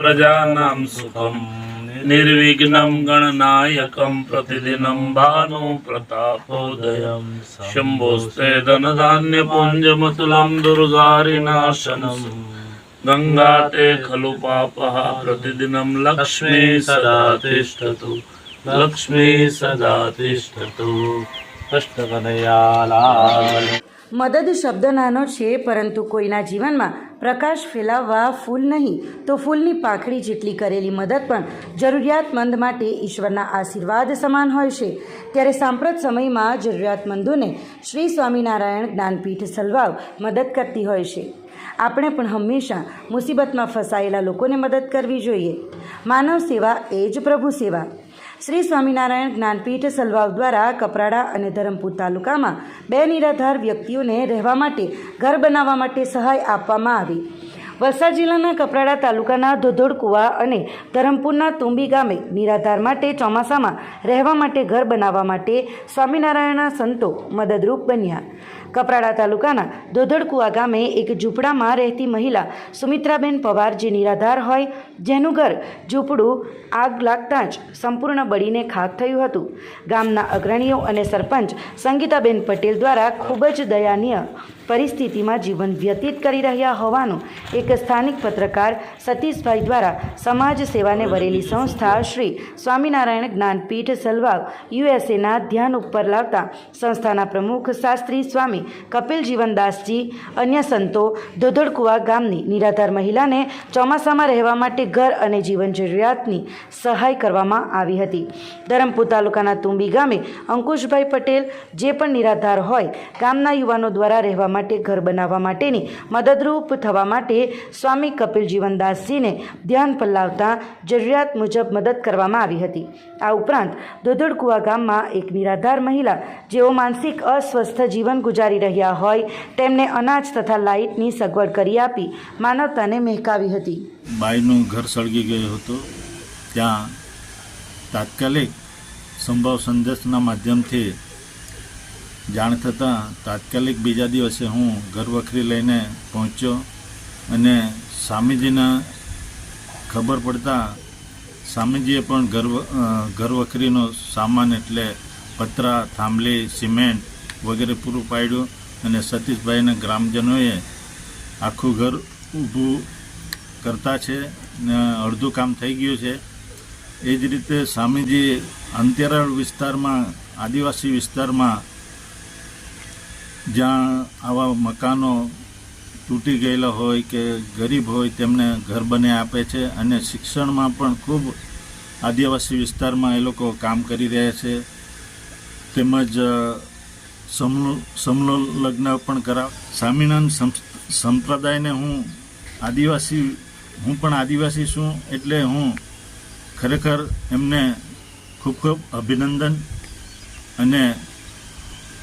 પ્રજાનામ સુખમ નિર્વિઘ્નમ ગણનાયકમ પ્રતિદિનમ ભાનુ પ્રતાપોદયમ શંભોસ્તે ધનધાન્ય પુંજમતુલમ દુર્ગારિનાશનમ ગંગા તે ખલુ પાપઃ પ્રતિદિનમ લક્ષ્મી સદા તિષ્ઠતુ લક્ષ્મી સદા તિષ્ઠતુ કૃષ્ણકનૈયાલાલ મદદ શબ્દ નાનો છે પરંતુ કોઈના જીવનમાં પ્રકાશ ફેલાવવા ફૂલ નહીં. તો ફૂલની પાંખડી જેટલી કરેલી મદદ પણ જરૂરિયાતમંદ માટે ઈશ્વરના આશીર્વાદ સમાન હોય છે. ત્યારે સાંપ્રત સમયમાં જરૂરિયાતમંદોને શ્રી સ્વામિનારાયણ જ્ઞાનપીઠ સલવાવ મદદ કરતી હોય છે. આપણે પણ હંમેશા મુસીબતમાં ફસાયેલા લોકોને મદદ કરવી જોઈએ. માનવ સેવા એ જ પ્રભુ સેવા. શ્રી સ્વામિનારાયણ જ્ઞાનપીઠ સલવાવ દ્વારા કપરાડા અને ધરમપુર તાલુકામાં બે નિરાધાર વ્યક્તિઓને રહેવા માટે, ઘર બનાવવા માટે સહાય આપવામાં આવી. વલસાડ જિલ્લાના કપરાડા તાલુકાના ધોધોડ કુવા અને ધરમપુરના તુંબી ગામે નિરાધાર માટે ચોમાસામાં રહેવા માટે ઘર બનાવવા માટે સ્વામિનારાયણના સંતો મદદરૂપ બન્યા. કપરાડા તાલુકાના ધોધડકુવા ગામે એક ઝૂંપડામાં રહેતી મહિલા સુમિત્રાબેન પવાર જે નિરાધાર હોય જેનું ઘર ઝૂંપડું આગ લાગતા જ સંપૂર્ણ બળીને ખાક થયું હતું. ગામના અગ્રણીઓ અને સરપંચ સંગીતાબેન પટેલ દ્વારા ખૂબ જ દયાનીય પરિસ્થિતિમાં જીવન વ્યતીત કરી રહ્યા હોવાનું એક સ્થાનિક પત્રકાર સતીશભાઈ દ્વારા સમાજ સેવાને વરેલી સંસ્થા શ્રી સ્વામિનારાયણ જ્ઞાનપીઠ સલવાવ યુએસએના ધ્યાન ઉપર લાવતા સંસ્થાના પ્રમુખ શાસ્ત્રી સ્વામી, કપિલ જીવનદાસજી, અન્ય સંતો ધોધડકુવા ગામની નિરાધાર મહિલાને ચોમાસામાં રહેવા માટે ઘર અને જીવન જરૂરિયાતની સહાય કરવામાં આવી હતી. ધરમપુર તાલુકાના તુંબી ગામે અંકુશભાઈ પટેલ, જે પણ નિરાધાર હોય, ગામના યુવાનો દ્વારા રહેવા માટે ઘર બનાવવા માટેની મદદરૂપ થવા માટે સ્વામી કપિલ જીવનદાસજીને ધ્યાન પર લાવતા જરૂરિયાત મુજબ મદદ કરવામાં આવી હતી. આ ઉપરાંત દોદડકુવા ગામમાં એક નિરાધાર મહિલા, જેઓ માનસિક અસ્વસ્થ જીવન ગુજારી રહ્યા હોય, તેમને અનાજ તથા લાઇટની સગવડ કરી આપી માનવતાને મહેકાવી હતી. બાઈનું ઘર સળગી ગયો હતો. ત્યાં તાત્કાલિક સંભવ સંદેશના માધ્યમથી જાણ થતાં તાત્કાલિક બીજા દિવસે હું ઘર વખરી લઈને પહોંચ્યો અને સ્વામીજીના ખબર પડતા સ્વામીજીએ પણ ઘર ઘર વખરીનો સામાન એટલે પતરા, થાંભલી, સિમેન્ટ વગેરે પૂરું પાડ્યું અને સતીશભાઈના ગ્રામજનોએ આખું ઘર ઊભું કરતા છે ને અડધું કામ થઈ ગયું છે. એ જ રીતે સ્વામીજી અંતરિયાળ વિસ્તારમાં, આદિવાસી વિસ્તારમાં જ્યાં આવા મકાનો તૂટી ગયેલા હોય કે ગરીબ હોય તેમને ઘર બને આપે છે અને શિક્ષણમાં પણ ખૂબ આદિવાસી વિસ્તારમાં એ લોકો કામ કરી રહ્યા છે. તેમજ સમલો લગ્ન પણ કરાવ સ્વામિનારાયણ સંપ- સંપ્રદાયને હું આદિવાસી હું પણ આદિવાસી છું એટલે હું ખરેખર એમને ખૂબ ખૂબ અભિનંદન અને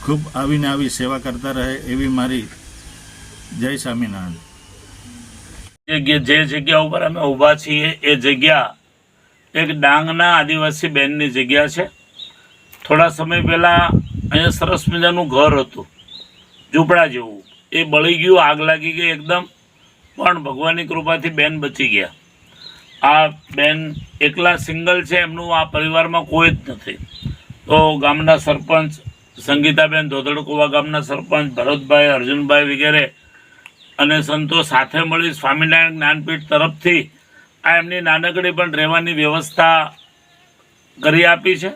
ખૂબ આવીને આવી સેવા કરતા રહે એવી મારી જય સ્વામિનારાયણ. જે જગ્યા ઉપર અમે ઊભા છીએ એ જગ્યા એક ડાંગના આદિવાસી બેનની જગ્યા છે. થોડા સમય પહેલાં અહીંયા સરસ મજાનું ઘર હતું. ઝૂંપડા જેવું. એ બળી ગયું, આગ લાગી ગઈ એકદમ. પણ ભગવાનની કૃપાથી બેન બચી ગયા. આ બેન એકલા સિંગલ છે, એમનું આ પરિવારમાં કોઈ જ નથી. તો ગામના સરપંચ સંગીતાબેન ધોધડકુવા ગામના સરપંચ ભરતભાઈ, અર્જુનભાઈ વગેરે અને સંતો સાથે મળી સ્વામિનારાયણ જ્ઞાનપીઠ તરફથી આ એમની નાનકડી પણ રહેવાની વ્યવસ્થા કરી આપી છે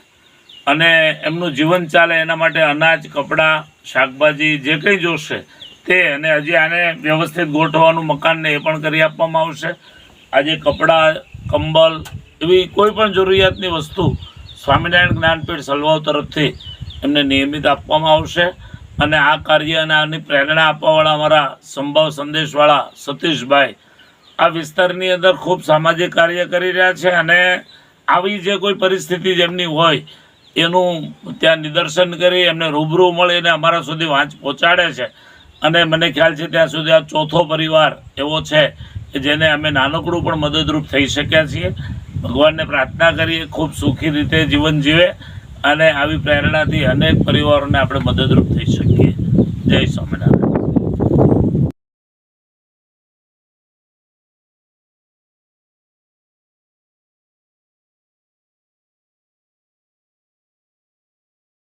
અને એમનું જીવન ચાલે એના માટે અનાજ, કપડાં, શાકભાજી, જે કંઈ જોશે તે અને હજી આને વ્યવસ્થિત ગોઠવવાનું મકાનને એ પણ કરી આપવામાં આવશે. આજે કપડાં, કંબલ એવી કોઈ પણ જરૂરિયાતની વસ્તુ સ્વામિનારાયણ જ્ઞાનપીઠ સલવાવ તરફથી એમને નિયમિત આપવામાં આવશે. અને આ કાર્ય અને આની પ્રેરણા આપવાવાળા અમારા સંભવ સંદેશવાળા સતીશભાઈ આ વિસ્તારની અંદર ખૂબ સામાજિક કાર્ય કરી રહ્યા છે અને આવી જે કોઈ પરિસ્થિતિ જેમની હોય એનું ત્યાં નિદર્શન કરી એમને રૂબરૂ મળીને અમારા સુધી વાંચ પહોંચાડે છે. અને મને ખ્યાલ છે ત્યાં સુધી આ ચોથો પરિવાર એવો છે કે જેને અમે નાનકડું પણ મદદરૂપ થઈ શક્યા છીએ. ભગવાનને પ્રાર્થના કરીએ, ખૂબ સુખી રીતે જીવન જીવે અને આવી પ્રેરણાથી અનેક પરિવારોને આપણે મદદરૂપ થઈ શકીએ. જય સ્વામિનારાયણ.